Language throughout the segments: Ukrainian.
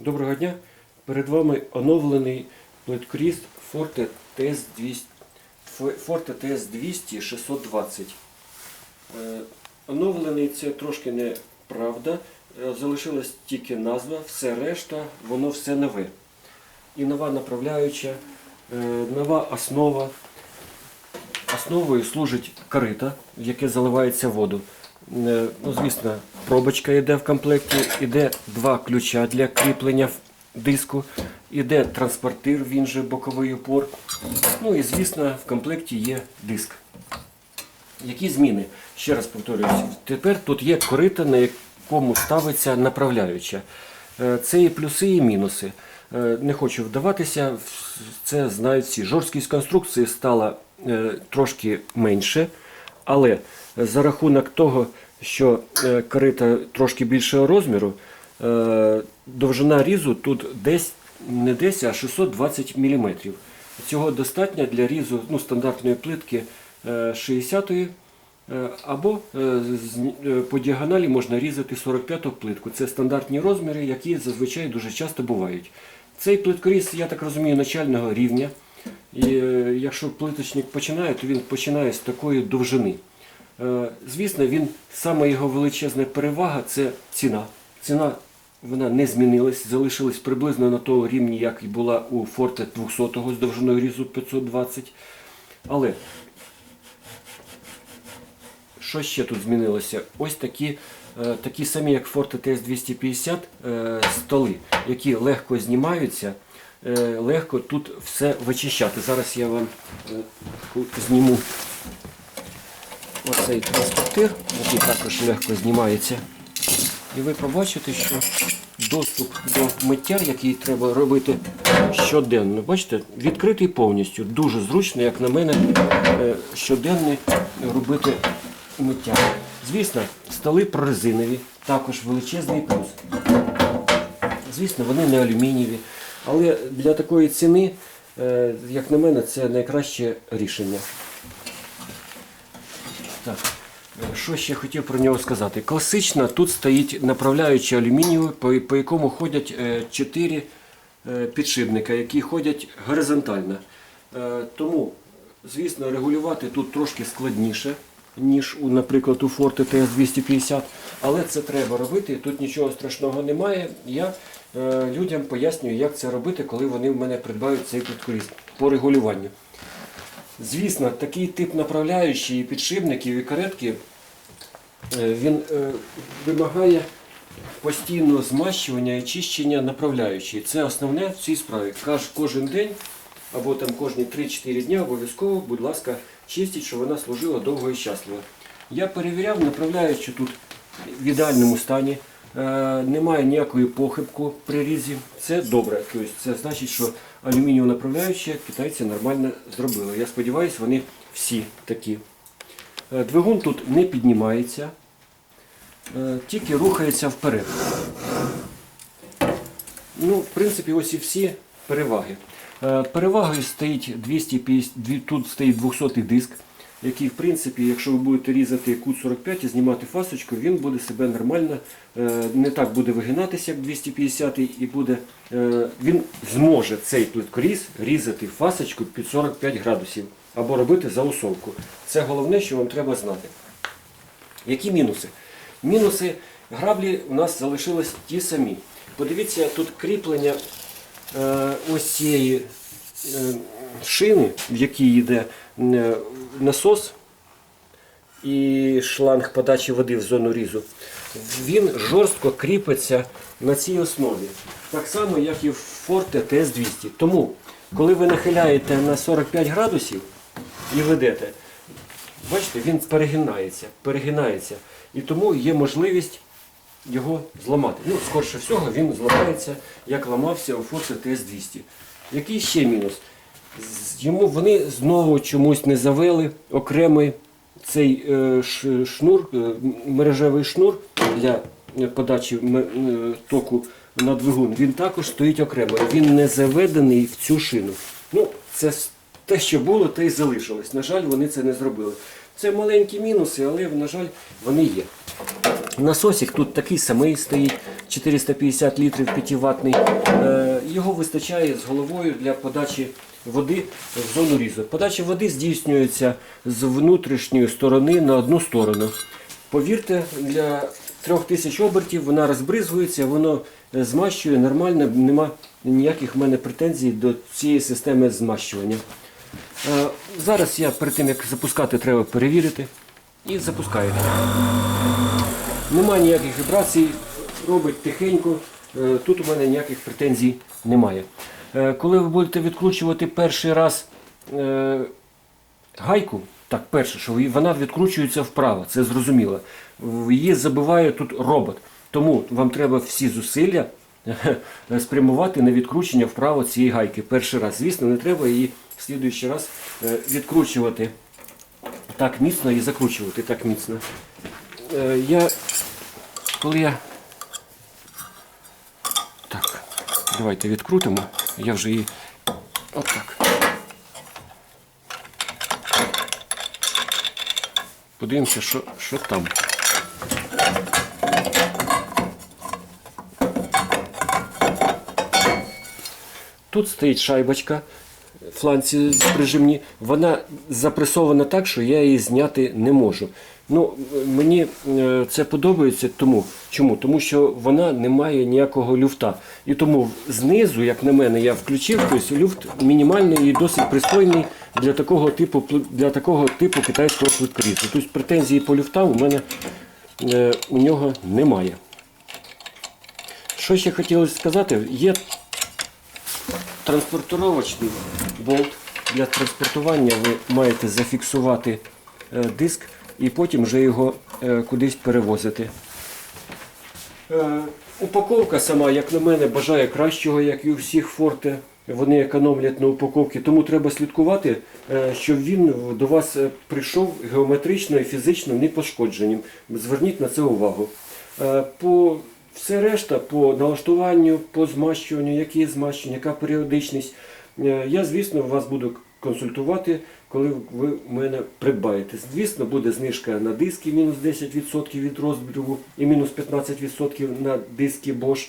Доброго дня. Перед вами оновлений плиткоріз Forte TS200 Forte TS200 620. Е, Оновлений це трошки неправда. Е, Залишилась тільки назва, все решта, воно все нове. І нова направляюча, е, нова основа. Основою служить корита, в яке заливається воду. Е, Ну, звісно, пробочка йде в комплекті, іде два ключа для кріплення диску, іде транспортир, він же боковий опор. Ну і звісно, в комплекті є диск. Які зміни? Ще раз повторююсь, тепер тут є корита, на якому ставиться направляюча. Е, Це і плюси, і мінуси. Е, Не хочу вдаватися, це знають всі. Жорсткість конструкції стала е, трошки менше, але за рахунок того, що е, корита трошки більшого розміру, е, довжина різу тут десь не десь, а 620 мм. Цього достатньо для різу ну, стандартної плитки е, 60-ї. Е, Або по діагоналі можна різати 45-ту плитку. Це стандартні розміри, які зазвичай дуже часто бувають. Цей плиткоріз, я так розумію, начального рівня. І якщо плиточник починає, то він починає з такої довжини. Е, Звісно, він сама його величезна перевага це ціна. Ціна вона не змінилась, залишилась приблизно на тому рівні, як і була у Forte 200 з довжиною різу 520. Але що ще тут змінилося? Ось такі, е, такі самі, як Forte TS 250 е, столи, які легко знімаються, легко тут все вичищати. Зараз я вам зніму оцей транспортир, який також легко знімається. І ви побачите, що доступ до миття, який треба робити щоденно, бачите, відкритий повністю. Дуже зручно, як на мене, е, щоденно робити миття. Звісно, столи прорезинові, також величезний плюс. Звісно, вони не алюмінієві, але для такої ціни, е, як на мене, це найкраще рішення. Так, е, що ще хотів про нього сказати? Класично тут стоїть направляючий алюмінієвий, по, по якому ходять 4 підшипника, які ходять горизонтально. Е, Тому, звісно, регулювати тут трошки складніше, ніж, наприклад, у Forte TS250, але це треба робити, тут нічого страшного немає. Я е, людям пояснюю, як це робити, коли вони в мене придбають цей підкоріз по регулюванню. Звісно, такий тип направляючої підшипників і каретки е, він е, вимагає постійного змащування і чищення направляючої. Це основне в цій справі. Кожен день або там кожні 3-4 дні обов'язково, будь ласка, чистіть, щоб вона служила довго і щасливо. Я перевіряв, направляючи тут в ідеальному стані. Е, Немає ніякої похибку при різі. Це добре. Тобто це значить, що алюмінієву направляючі китайці нормально зробили. Я сподіваюся, вони всі такі. Е, Двигун тут не піднімається, е, тільки рухається вперед. Ну, в принципі, ось і всі переваги. Е, Перевагою стоїть 250, тут стоїть 200 диск, який, в принципі, якщо ви будете різати кут 45 і знімати фасочку, він буде себе нормально, е, не так буде вигинатися, як 250 і буде, е, він зможе цей плиткоріз різати фасочку під 45 градусів або робити заусовку. Це головне, що вам треба знати. Які мінуси? Мінуси граблі у нас залишились ті самі. Подивіться, тут кріплення е, ось цієї шини, в якій йде насос і шланг подачі води в зону різу. Він жорстко кріпиться на цій основі. Так само, як і в Forte TS200. Тому, коли ви нахиляєте на 45 градусів і ведете, Бачите, він перегинається, перегинається. І тому є можливість його зламати. Ну, скорше всього, він зламається, як ламався у Forte TS200. Який ще мінус? Йому вони знову чомусь не завели окремий цей е, шнур, е, мережевий шнур для подачі е, току на двигун. Він також стоїть окремо. Він не заведений в цю шину. Ну, це те, що було, те й залишилось. На жаль, вони це не зробили. Це маленькі мінуси, але, на жаль, вони є. Насосик тут такий самий стоїть, 450 літрів 5-ваттний. Вистачає з головою для подачі води в зону різу. Подача води здійснюється з внутрішньої сторони на одну сторону. Повірте, для 3000 обертів вона розбризгується, воно е, змащує нормально, нема ніяких в мене претензій до цієї системи змащування. Е, Зараз я перед тим як запускати, треба перевірити. І запускаєте. Нема ніяких вібрацій, робить тихенько. Е, Тут у мене ніяких претензій немає. Е, Коли ви будете відкручувати перший раз е, гайку, так, перше, що вона відкручується вправо, це зрозуміло. Її забиває тут робот. Тому вам треба всі зусилля спрямувати на відкручення вправо цієї гайки. Перший раз. Звісно, не треба її в слідуючий раз відкручувати так міцно і закручувати так міцно. Я, коли я. Так, давайте відкрутимо. Я вже її. Отак. Подивимося, що, що там. Тут стоїть шайбочка, фланці прижимні. Вона запресована так, що я її зняти не можу. Ну, мені е, це подобається тому. Чому? Тому що вона не має ніякого люфта. І тому знизу, як на мене, я включив, тобто люфт мінімальний і досить пристойний для такого типу, для такого типу китайського плиткорізу. Тобто претензії по люфтам у мене е, у нього немає. Що ще хотілося сказати, є транспортировочний болт. Для транспортування ви маєте зафіксувати е, диск і потім вже його е, кудись перевозити. Е, Упаковка сама, як на мене, бажає кращого, як і у всіх форте. Вони економлять на упаковці, тому треба слідкувати, щоб він до вас прийшов геометрично і фізично непошкодженим. Зверніть на це увагу. По все решта, по налаштуванню, по змащуванню, які змащення, яка періодичність. Е, Я, звісно, вас буду консультувати, коли ви в мене придбаєте. Звісно, буде знижка на диски мінус 10% від розбігу і мінус 15% на диски Bosch.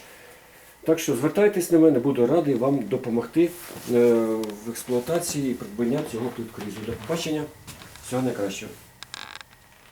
Так що звертайтесь на мене, буду радий вам допомогти е, в експлуатації і придбання цього плиткорізу. До побачення, всього найкращого.